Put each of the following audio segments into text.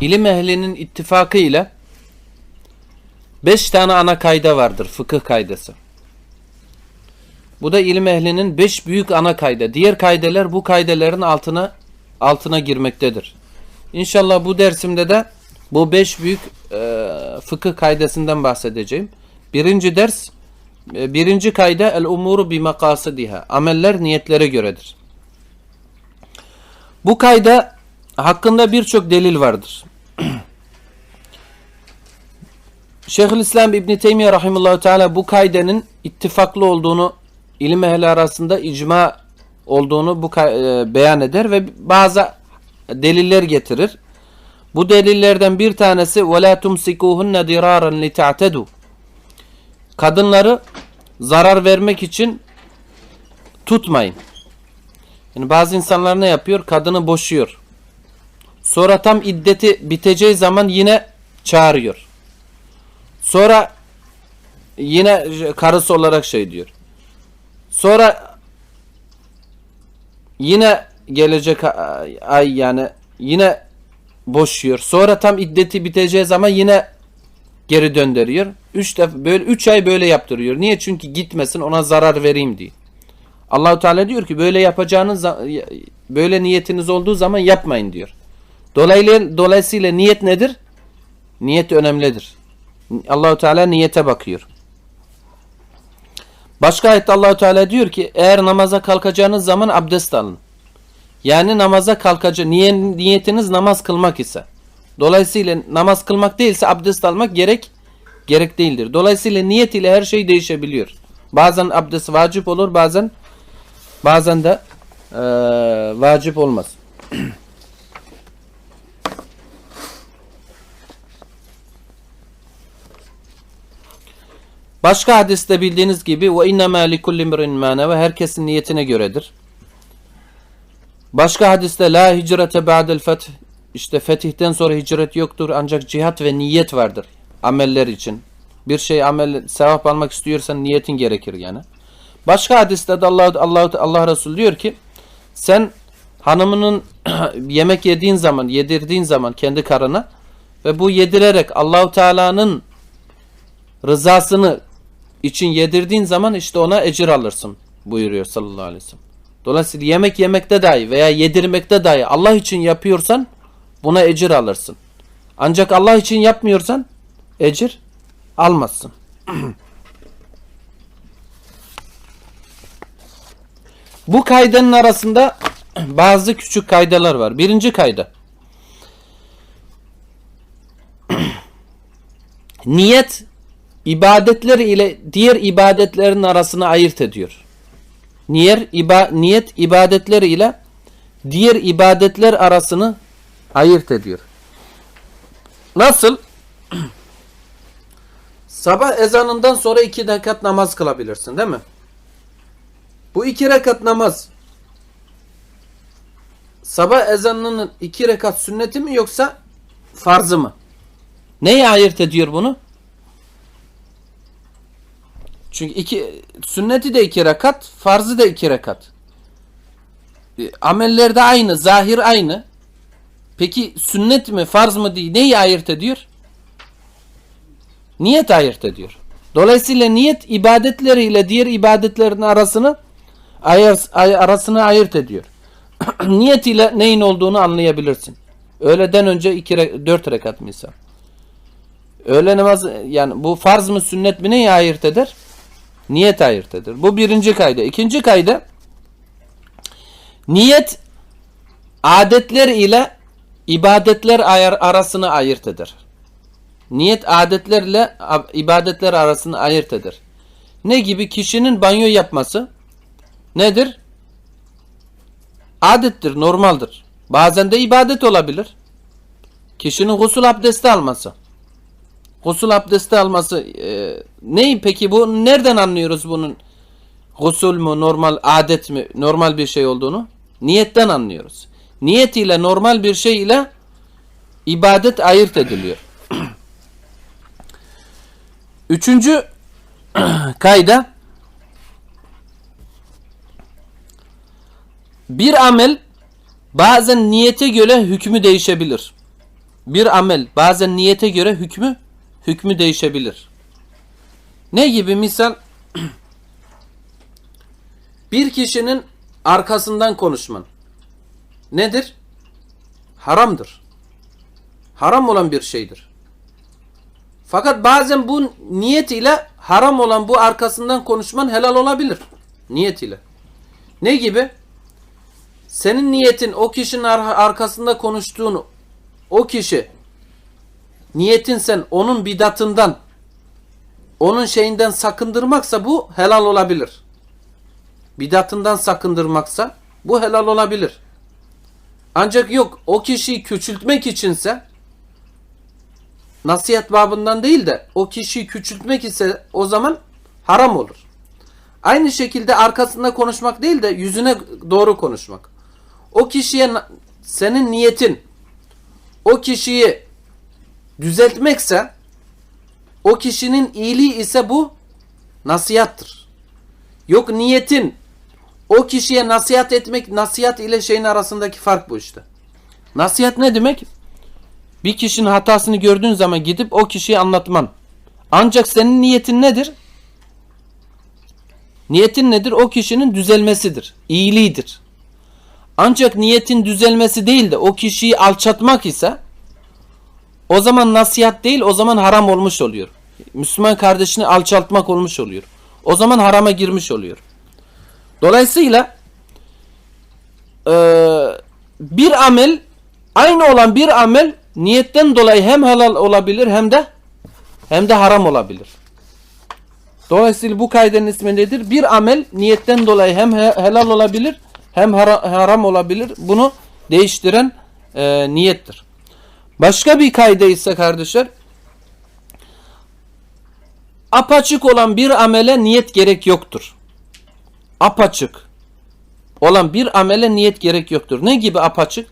ilim ehlinin ittifakı ile beş tane ana kayda vardır fıkıh kaydası. Bu da ilim ehlinin beş büyük ana kayda. Diğer kaydeler bu kaydelerin altına altına girmektedir. İnşallah bu dersimde de bu beş büyük e, fıkıh kaydasından bahsedeceğim. Birinci ders e, birinci kayda el umuru bi makasidiha. Ameller niyetlere göredir. Bu kayda hakkında birçok delil vardır. Şeyhülislam İbn Teymiyye rahimehullah teala bu kaidenin ittifaklı olduğunu ilim ehli arasında icma olduğunu bu e, beyan eder ve bazı deliller getirir. Bu delillerden bir tanesi ve la tumsikuhunne diraran li ta'tedu. Kadınları zarar vermek için tutmayın. Yani bazı insanlar ne yapıyor? Kadını boşuyor. Sonra tam iddeti biteceği zaman yine çağırıyor. Sonra yine karısı olarak şey diyor. Sonra yine gelecek ay- yani yine boşuyor. Sonra tam iddeti biteceği zaman yine geri döndürüyor. Üç defa böyle üç ay böyle yaptırıyor. Niye? Çünkü gitmesin ona zarar vereyim diye. Allahu Teala diyor ki böyle yapacağınız böyle niyetiniz olduğu zaman yapmayın diyor. Dolayısıyla, dolayısıyla niyet nedir? Niyet önemlidir. Allahu Teala niyete bakıyor. Başka ayette Allahu Teala diyor ki eğer namaza kalkacağınız zaman abdest alın. Yani namaza kalkacak niye- niyetiniz namaz kılmak ise. Dolayısıyla namaz kılmak değilse abdest almak gerek gerek değildir. Dolayısıyla niyet ile her şey değişebiliyor. Bazen abdest vacip olur, bazen bazen de eee, vacip olmaz. Başka hadiste bildiğiniz gibi ve innemâ likulli imrin mâne ve herkesin niyetine göredir. Başka hadiste la hicrete ba'del feth işte fetihten sonra hicret yoktur ancak cihat ve niyet vardır ameller için. Bir şey amel sevap almak istiyorsan niyetin gerekir yani. Başka hadiste de Allah Allah Allah Resulü diyor ki sen hanımının yemek yediğin zaman, yedirdiğin zaman kendi karına ve bu yedirerek Allahu Teala'nın rızasını için yedirdiğin zaman işte ona ecir alırsın buyuruyor sallallahu aleyhi ve sellem. Dolayısıyla yemek yemekte dahi veya yedirmekte dahi Allah için yapıyorsan buna ecir alırsın. Ancak Allah için yapmıyorsan ecir almazsın. Bu kaydanın arasında bazı küçük kaydalar var. Birinci kayda. Niyet ibadetler ile diğer ibadetlerin arasını ayırt ediyor. Niyet, iba, niyet ibadetler ile diğer ibadetler arasını ayırt ediyor. Nasıl? Sabah ezanından sonra iki rekat namaz kılabilirsin değil mi? Bu iki rekat namaz sabah ezanının iki rekat sünneti mi yoksa farzı mı? Neyi ayırt ediyor bunu? Çünkü iki sünneti de iki rekat, farzı da iki rekat. E, Ameller de aynı, zahir aynı. Peki sünnet mi, farz mı değil, neyi ayırt ediyor? Niyet ayırt ediyor. Dolayısıyla niyet ibadetleriyle diğer ibadetlerin arasını ayır, ay- arasını ayırt ediyor. niyet ile neyin olduğunu anlayabilirsin. Öğleden önce iki re- dört rekat misal. Öğle namazı yani bu farz mı sünnet mi neyi ayırt eder? Niyet ayırt eder. Bu birinci kayda. İkinci kayda niyet adetler ile ibadetler arasını ayırt eder. Niyet adetlerle ibadetler arasını ayırt eder. Ne gibi? Kişinin banyo yapması nedir? Adettir, normaldir. Bazen de ibadet olabilir. Kişinin gusül abdesti alması. Gusül abdesti alması e, ne peki bu nereden anlıyoruz bunun gusül mü normal adet mi normal bir şey olduğunu? Niyetten anlıyoruz. Niyet ile normal bir şey ile ibadet ayırt ediliyor. Üçüncü kayda bir amel bazen niyete göre hükmü değişebilir. bir amel bazen niyete göre hükmü hükmü değişebilir. Ne gibi misal bir kişinin arkasından konuşman nedir? Haramdır. Haram olan bir şeydir. Fakat bazen bu niyet ile haram olan bu arkasından konuşman helal olabilir. Niyet ile. Ne gibi? Senin niyetin o kişinin ar- arkasında konuştuğunu o kişi niyetin sen onun bidatından onun şeyinden sakındırmaksa bu helal olabilir. Bidatından sakındırmaksa bu helal olabilir. Ancak yok o kişiyi küçültmek içinse nasihat babından değil de o kişiyi küçültmek ise o zaman haram olur. Aynı şekilde arkasında konuşmak değil de yüzüne doğru konuşmak. O kişiye senin niyetin o kişiyi düzeltmekse o kişinin iyiliği ise bu nasihattır. Yok niyetin o kişiye nasihat etmek nasihat ile şeyin arasındaki fark bu işte. Nasihat ne demek? Bir kişinin hatasını gördüğün zaman gidip o kişiye anlatman. Ancak senin niyetin nedir? Niyetin nedir? O kişinin düzelmesidir. iyiliğidir. Ancak niyetin düzelmesi değil de o kişiyi alçatmak ise o zaman nasihat değil o zaman haram olmuş oluyor. Müslüman kardeşini alçaltmak olmuş oluyor. O zaman harama girmiş oluyor. Dolayısıyla eee, bir amel aynı olan bir amel niyetten dolayı hem helal olabilir hem de hem de haram olabilir. Dolayısıyla bu kaidenin ismi nedir? Bir amel niyetten dolayı hem he- helal olabilir hem hara- haram olabilir. Bunu değiştiren eee, niyettir. Başka bir kaide ise kardeşler apaçık olan bir amele niyet gerek yoktur. Apaçık olan bir amele niyet gerek yoktur. Ne gibi apaçık?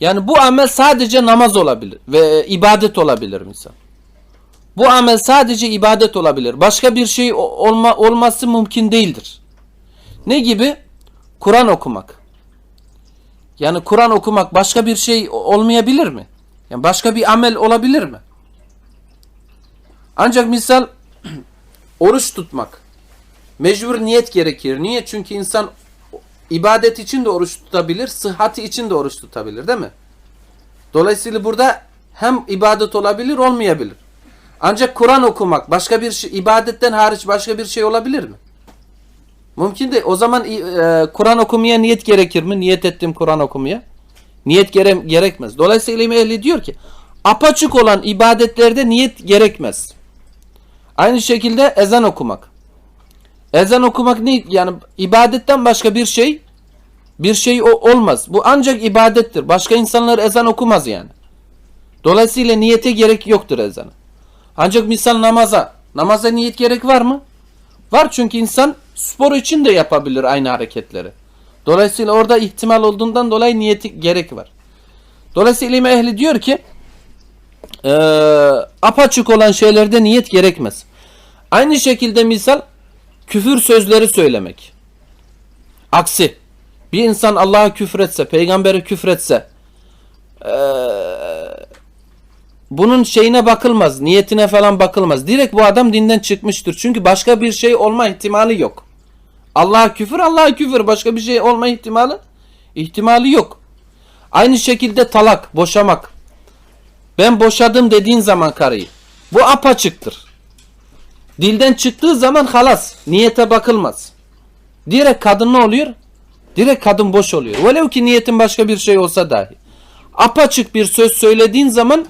Yani bu amel sadece namaz olabilir ve ibadet olabilir misal. Bu amel sadece ibadet olabilir. Başka bir şey olma, olması mümkün değildir. Ne gibi? Kur'an okumak. Yani Kur'an okumak başka bir şey olmayabilir mi? Yani başka bir amel olabilir mi? Ancak misal oruç tutmak. Mecbur niyet gerekir. Niye? Çünkü insan ibadet için de oruç tutabilir, sıhhati için de oruç tutabilir değil mi? Dolayısıyla burada hem ibadet olabilir, olmayabilir. Ancak Kur'an okumak başka bir şey, ibadetten hariç başka bir şey olabilir mi? Mümkün değil. O zaman e, Kur'an okumaya niyet gerekir mi? Niyet ettim Kur'an okumaya. Niyet gere gerekmez. Dolayısıyla ilim ehli diyor ki apaçık olan ibadetlerde niyet gerekmez. Aynı şekilde ezan okumak. Ezan okumak ne? Yani ibadetten başka bir şey bir şey o, olmaz. Bu ancak ibadettir. Başka insanlar ezan okumaz yani. Dolayısıyla niyete gerek yoktur ezana. Ancak misal namaza. Namaza niyet gerek var mı? Var çünkü insan spor için de yapabilir aynı hareketleri. Dolayısıyla orada ihtimal olduğundan dolayı niyeti gerek var. Dolayısıyla ilim ehli diyor ki eee, apaçık olan şeylerde niyet gerekmez. Aynı şekilde misal küfür sözleri söylemek. Aksi bir insan Allah'a küfretse, peygambere küfretse eee, bunun şeyine bakılmaz, niyetine falan bakılmaz. Direkt bu adam dinden çıkmıştır. Çünkü başka bir şey olma ihtimali yok. Allah'a küfür, Allah'a küfür. Başka bir şey olma ihtimali ihtimali yok. Aynı şekilde talak, boşamak. Ben boşadım dediğin zaman karıyı. Bu apaçıktır. Dilden çıktığı zaman halas. Niyete bakılmaz. Direkt kadın ne oluyor? Direkt kadın boş oluyor. Velev ki niyetin başka bir şey olsa dahi. Apaçık bir söz söylediğin zaman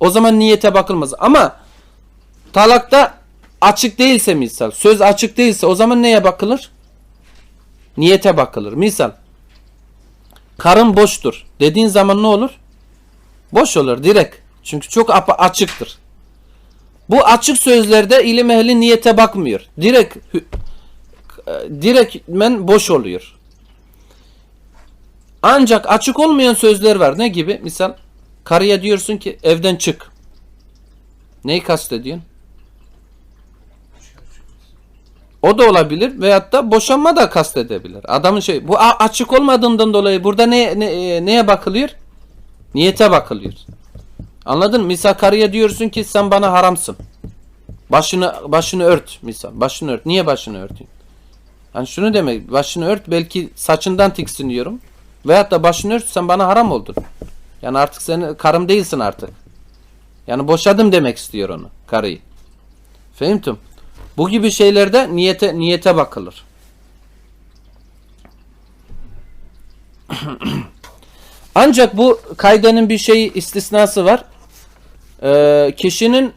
o zaman niyete bakılmaz. Ama talakta açık değilse misal, söz açık değilse o zaman neye bakılır? Niyete bakılır. Misal, karın boştur dediğin zaman ne olur? Boş olur direkt. Çünkü çok açıktır. Bu açık sözlerde ilim ehli niyete bakmıyor. Direkt e, direktmen boş oluyor. Ancak açık olmayan sözler var. Ne gibi? Misal karıya diyorsun ki evden çık. Neyi kastediyorsun? O da olabilir veyahut da boşanma da kastedebilir. Adamın şey bu açık olmadığından dolayı burada ne, ne e, neye bakılıyor? Niyete bakılıyor. Anladın mı? Misal karıya diyorsun ki sen bana haramsın. Başını başını ört misal. Başını ört. Niye başını örteyim? Yani şunu demek. Başını ört belki saçından tiksiniyorum. Veyahut da başını ört sen bana haram oldun. Yani artık senin karım değilsin artık. Yani boşadım demek istiyor onu karıyı. Fehimtum. Bu gibi şeylerde niyete niyete bakılır. Ancak bu kaydenin bir şey istisnası var. Ee, kişinin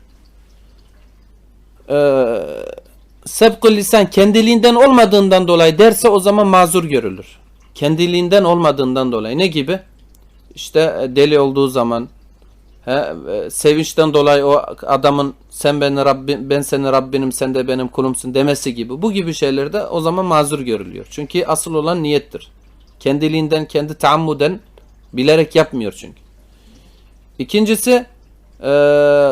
e, sebkul lisan kendiliğinden olmadığından dolayı derse o zaman mazur görülür. Kendiliğinden olmadığından dolayı. Ne gibi? İşte e, deli olduğu zaman he, e, sevinçten dolayı o adamın sen beni Rabbin, ben senin Rabbinim sen de benim kulumsun demesi gibi. Bu gibi şeylerde o zaman mazur görülüyor. Çünkü asıl olan niyettir. Kendiliğinden kendi taammuden bilerek yapmıyor çünkü. İkincisi e,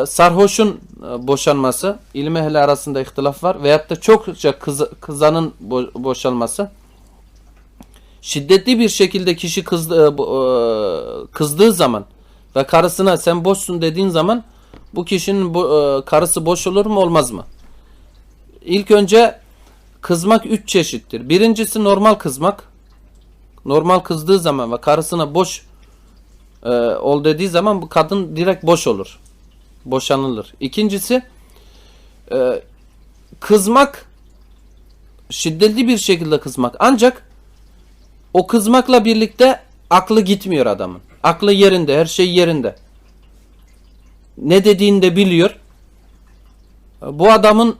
sarhoşun e, boşanması. İlim ehli arasında ihtilaf var. Veyahut da çokça kız, kızanın bo- boşalması. Şiddetli bir şekilde kişi kızdı, e, e, kızdığı zaman ve karısına sen boşsun dediğin zaman bu kişinin bu, e, karısı boş olur mu olmaz mı? İlk önce kızmak üç çeşittir. Birincisi normal kızmak. Normal kızdığı zaman ve karısına boş e, ol dediği zaman bu kadın direkt boş olur. Boşanılır. İkincisi e, kızmak şiddetli bir şekilde kızmak. Ancak o kızmakla birlikte aklı gitmiyor adamın. Aklı yerinde, her şey yerinde. Ne dediğini de biliyor. Bu adamın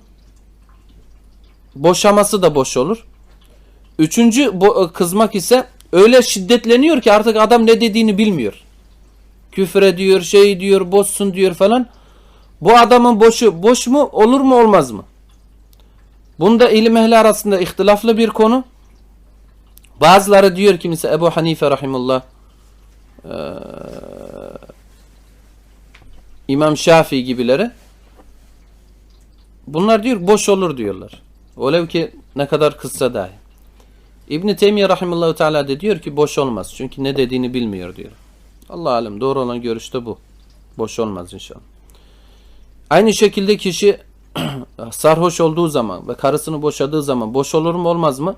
boşaması da boş olur. Üçüncü kızmak ise öyle şiddetleniyor ki artık adam ne dediğini bilmiyor. Küfür ediyor, şey diyor, boşsun diyor falan. Bu adamın boşu boş mu olur mu olmaz mı? Bunda ilim ehli arasında ihtilaflı bir konu. Bazıları diyor ki mesela Ebu Hanife rahimullah eee, İmam Şafii gibileri bunlar diyor boş olur diyorlar. Olev ki ne kadar kızsa dahi. İbn Teymiyye rahimehullah teala de diyor ki boş olmaz. Çünkü ne dediğini bilmiyor diyor. Allah alem doğru olan görüş de bu. Boş olmaz inşallah. Aynı şekilde kişi sarhoş olduğu zaman ve karısını boşadığı zaman boş olur mu olmaz mı?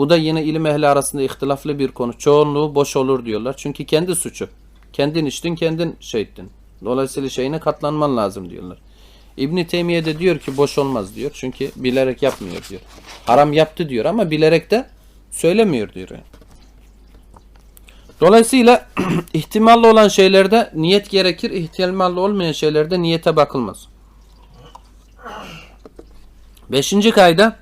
Bu da yine ilim ehli arasında ihtilaflı bir konu. Çoğunluğu boş olur diyorlar. Çünkü kendi suçu. Kendin içtin, kendin şey ettin. Dolayısıyla şeyine katlanman lazım diyorlar. İbn Teymiye de diyor ki boş olmaz diyor. Çünkü bilerek yapmıyor diyor. Haram yaptı diyor ama bilerek de söylemiyor diyor. yani. Dolayısıyla ihtimalli olan şeylerde niyet gerekir. İhtimalli olmayan şeylerde niyete bakılmaz. Beşinci kayda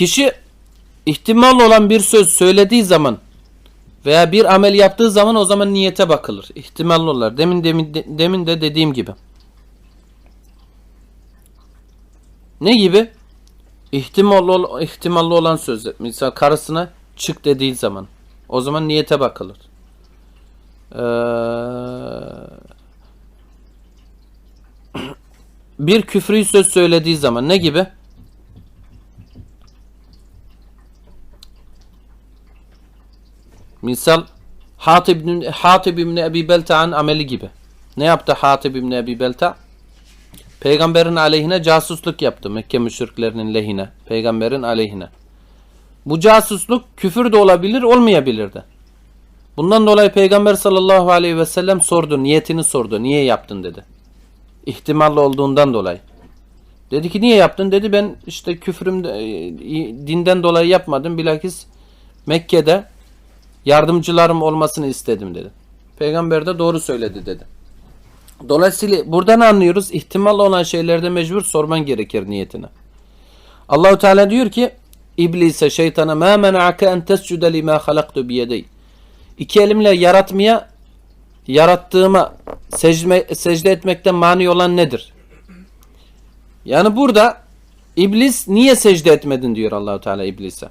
Kişi ihtimal olan bir söz söylediği zaman veya bir amel yaptığı zaman o zaman niyete bakılır. İhtimalli olarak. Demin, demin, de- demin de dediğim gibi. Ne gibi? İhtimalli, ol- ihtimalli olan sözler. Mesela karısına çık dediği zaman. O zaman niyete bakılır. Ee, bir küfrü söz söylediği zaman ne gibi? Misal Hatib ibn, Hatib ibn Ebi Belta'nın ameli gibi. Ne yaptı Hatib ibn Ebi Belta? Peygamberin aleyhine casusluk yaptı Mekke müşriklerinin lehine. Peygamberin aleyhine. Bu casusluk küfür de olabilir olmayabilir de. Bundan dolayı Peygamber sallallahu aleyhi ve sellem sordu. Niyetini sordu. Niye yaptın dedi. İhtimalli olduğundan dolayı. Dedi ki niye yaptın? Dedi ben işte küfrüm dinden dolayı yapmadım. Bilakis Mekke'de yardımcılarım olmasını istedim dedi. Peygamber de doğru söyledi dedi. Dolayısıyla buradan anlıyoruz ihtimal olan şeylerde mecbur sorman gerekir niyetine. Allahu Teala diyor ki İblise şeytana ma mena'ake en tescude lima halaktu biyedey. İki elimle yaratmaya yarattığıma secde, secde etmekten mani olan nedir? Yani burada iblis niye secde etmedin diyor Allahu Teala iblise.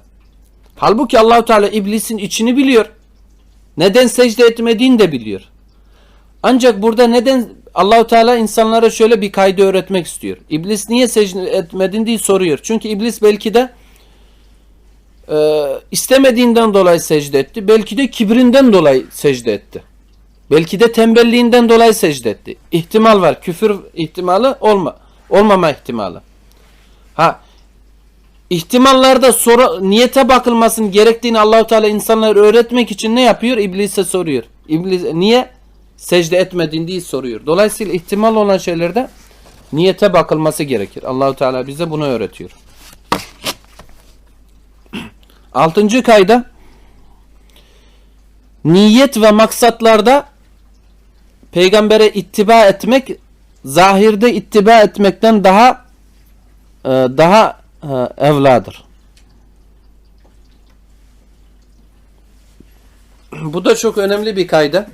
Halbuki Allahu Teala iblisin içini biliyor. Neden secde etmediğini de biliyor. Ancak burada neden Allahu Teala insanlara şöyle bir kaydı öğretmek istiyor. İblis niye secde etmedin diye soruyor. Çünkü iblis belki de e, istemediğinden dolayı secde etti. Belki de kibrinden dolayı secde etti. Belki de tembelliğinden dolayı secde etti. İhtimal var. Küfür ihtimali olma, olmama ihtimali. Ha ihtimallarda soru, niyete bakılmasının gerektiğini Allahu Teala insanlara öğretmek için ne yapıyor? İblise soruyor. İblis niye secde etmedin diye soruyor. Dolayısıyla ihtimal olan şeylerde niyete bakılması gerekir. Allahu Teala bize bunu öğretiyor. Altıncı kayda niyet ve maksatlarda peygambere ittiba etmek zahirde ittiba etmekten daha e, daha evladır. Bu da çok önemli bir kayda.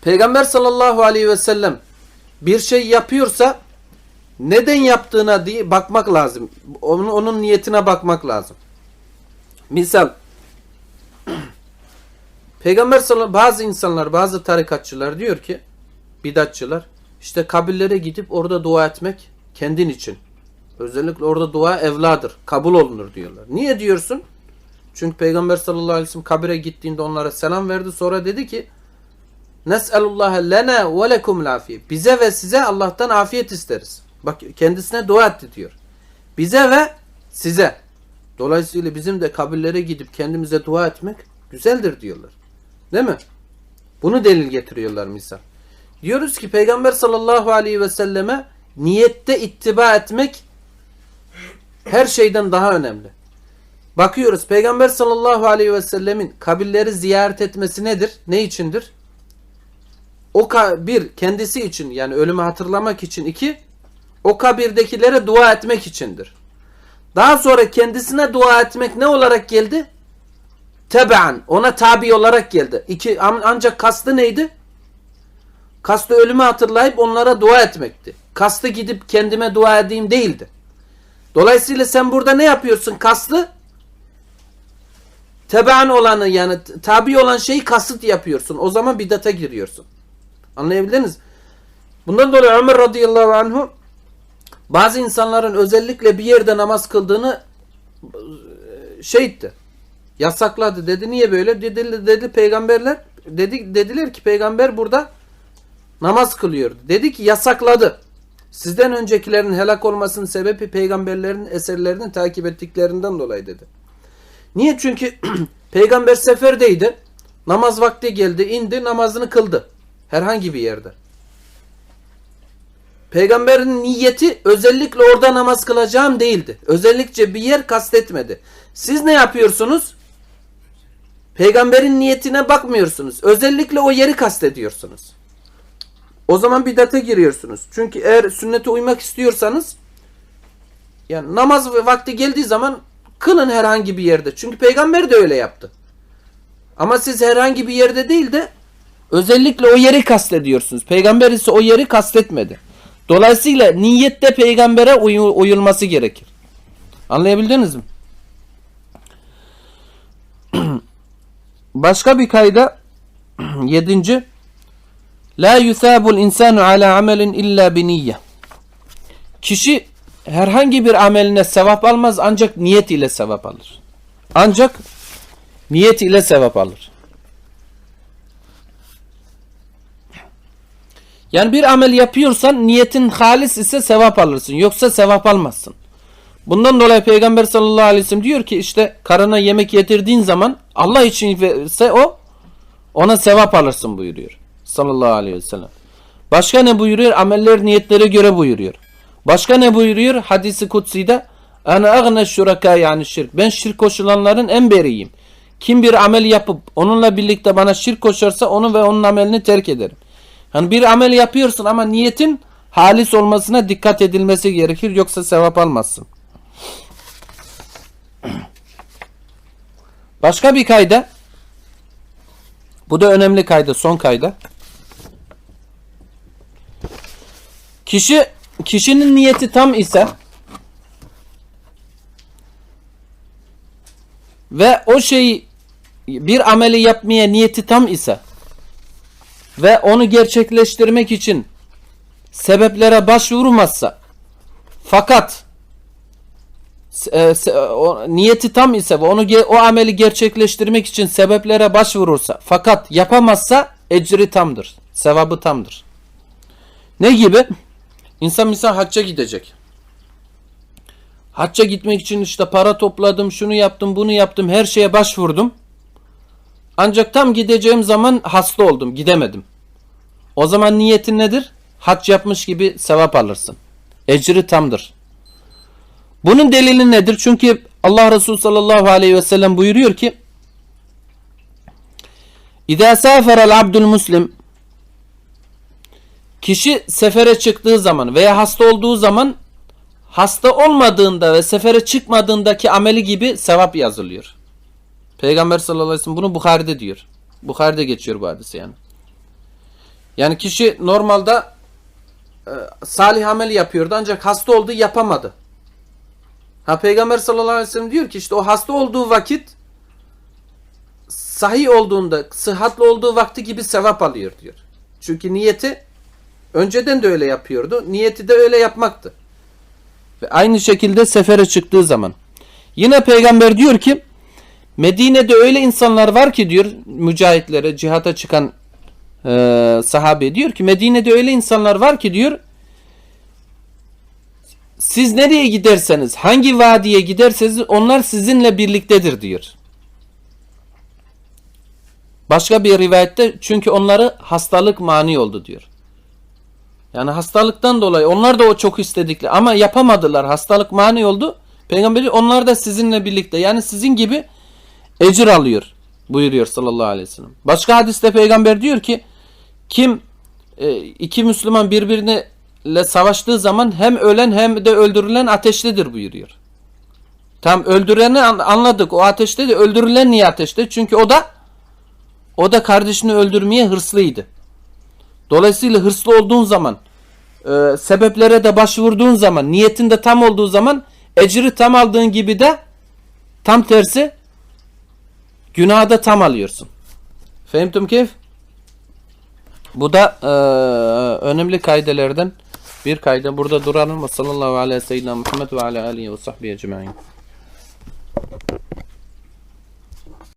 Peygamber sallallahu aleyhi ve sellem bir şey yapıyorsa neden yaptığına diye bakmak lazım. Onun, onun niyetine bakmak lazım. Misal Peygamber sallallahu bazı insanlar, bazı tarikatçılar diyor ki bidatçılar işte kabirlere gidip orada dua etmek kendin için. Özellikle orada dua evladır. Kabul olunur diyorlar. Niye diyorsun? Çünkü Peygamber sallallahu aleyhi ve sellem kabire gittiğinde onlara selam verdi. Sonra dedi ki Nes'elullaha lena ve lekum afiye. Bize ve size Allah'tan afiyet isteriz. Bak kendisine dua etti diyor. Bize ve size. Dolayısıyla bizim de kabirlere gidip kendimize dua etmek güzeldir diyorlar. Değil mi? Bunu delil getiriyorlar misal. Diyoruz ki Peygamber sallallahu aleyhi ve selleme niyette ittiba etmek her şeyden daha önemli. Bakıyoruz Peygamber sallallahu aleyhi ve sellemin kabirleri ziyaret etmesi nedir? Ne içindir? O bir kendisi için yani ölümü hatırlamak için iki o kabirdekilere dua etmek içindir. Daha sonra kendisine dua etmek ne olarak geldi? Tebaan ona tabi olarak geldi. İki ancak kastı neydi? Kastı ölümü hatırlayıp onlara dua etmekti. Kastı gidip kendime dua edeyim değildi. Dolayısıyla sen burada ne yapıyorsun? Kaslı tebaan olanı yani tabi olan şeyi kasıt yapıyorsun. O zaman bidata giriyorsun. Anlayabildiniz? Bundan dolayı Ömer radıyallahu anhu bazı insanların özellikle bir yerde namaz kıldığını şey etti. Yasakladı. Dedi niye böyle? Dedi, dedi peygamberler dedi, dediler ki peygamber burada namaz kılıyor. Dedi ki yasakladı. Sizden öncekilerin helak olmasının sebebi peygamberlerin eserlerini takip ettiklerinden dolayı dedi. Niye? Çünkü peygamber seferdeydi. Namaz vakti geldi, indi, namazını kıldı. Herhangi bir yerde. Peygamberin niyeti özellikle orada namaz kılacağım değildi. Özellikle bir yer kastetmedi. Siz ne yapıyorsunuz? Peygamberin niyetine bakmıyorsunuz. Özellikle o yeri kastediyorsunuz. O zaman bidate giriyorsunuz. Çünkü eğer sünnete uymak istiyorsanız yani namaz vakti geldiği zaman kılın herhangi bir yerde. Çünkü peygamber de öyle yaptı. Ama siz herhangi bir yerde değil de özellikle o yeri kastediyorsunuz. Peygamber ise o yeri kastetmedi. Dolayısıyla niyette peygambere uy uyulması gerekir. Anlayabildiniz mi? Başka bir kayda yedinci La yusabul insanu ala amelin illa biniyye. Kişi herhangi bir ameline sevap almaz ancak niyet ile sevap alır. Ancak niyet ile sevap alır. Yani bir amel yapıyorsan niyetin halis ise sevap alırsın. Yoksa sevap almazsın. Bundan dolayı Peygamber sallallahu aleyhi ve sellem diyor ki işte karına yemek yedirdiğin zaman Allah için ise o ona sevap alırsın buyuruyor. Sallallahu aleyhi ve sellem. Başka ne buyuruyor? Ameller niyetlere göre buyuruyor. Başka ne buyuruyor? Hadisi kutsi'de Ana agna şuraka yani şirk. Ben şirk koşulanların en beriyim. Kim bir amel yapıp onunla birlikte bana şirk koşarsa onu ve onun amelini terk ederim. Yani bir amel yapıyorsun ama niyetin halis olmasına dikkat edilmesi gerekir yoksa sevap almazsın. Başka bir kayda bu da önemli kayda son kayda. Kişi kişinin niyeti tam ise ve o şeyi bir ameli yapmaya niyeti tam ise ve onu gerçekleştirmek için sebeplere başvurmazsa fakat e, se- o, niyeti tam ise ve onu o ameli gerçekleştirmek için sebeplere başvurursa fakat yapamazsa ecri tamdır. Sevabı tamdır. Ne gibi? İnsan misal hacca gidecek. Hacca gitmek için işte para topladım, şunu yaptım, bunu yaptım, her şeye başvurdum. Ancak tam gideceğim zaman hasta oldum, gidemedim. O zaman niyetin nedir? Hac yapmış gibi sevap alırsın. Ecri tamdır. Bunun delili nedir? Çünkü Allah Resulü sallallahu aleyhi ve sellem buyuruyor ki İzâ sâferel abdül muslim Kişi sefere çıktığı zaman veya hasta olduğu zaman hasta olmadığında ve sefere çıkmadığındaki ameli gibi sevap yazılıyor. Peygamber sallallahu aleyhi ve sellem bunu Bukhari'de diyor. Bukhari'de geçiyor bu hadise yani. Yani kişi normalde e, salih amel yapıyordu ancak hasta oldu yapamadı. Ha Peygamber sallallahu aleyhi ve sellem diyor ki işte o hasta olduğu vakit sahih olduğunda, sıhhatli olduğu vakti gibi sevap alıyor diyor. Çünkü niyeti önceden de öyle yapıyordu. Niyeti de öyle yapmaktı. Ve aynı şekilde sefere çıktığı zaman. Yine peygamber diyor ki Medine'de öyle insanlar var ki diyor mücahitlere, cihata çıkan e, sahabe diyor ki Medine'de öyle insanlar var ki diyor siz nereye giderseniz, hangi vadiye giderseniz onlar sizinle birliktedir diyor. Başka bir rivayette çünkü onları hastalık mani oldu diyor. Yani hastalıktan dolayı onlar da o çok istedikleri ama yapamadılar. Hastalık mani oldu. Peygamber diyor, onlar da sizinle birlikte yani sizin gibi ecir alıyor buyuruyor sallallahu aleyhi ve sellem. Başka hadiste peygamber diyor ki kim e, iki Müslüman birbirine savaştığı zaman hem ölen hem de öldürülen ateştedir buyuruyor. Tam öldüreni an- anladık. O ateşte de öldürülen niye ateşte? Çünkü o da o da kardeşini öldürmeye hırslıydı. Dolayısıyla hırslı olduğun zaman e, sebeplere de başvurduğun zaman niyetin de tam olduğu zaman ecri tam aldığın gibi de tam tersi günahı da tam alıyorsun. Fehimtum keyf? Bu da e, önemli kaydelerden bir kayda. Burada duralım. Sallallahu aleyhi ve sellem Muhammed ve ala alihi ve sahbihi ecma'in.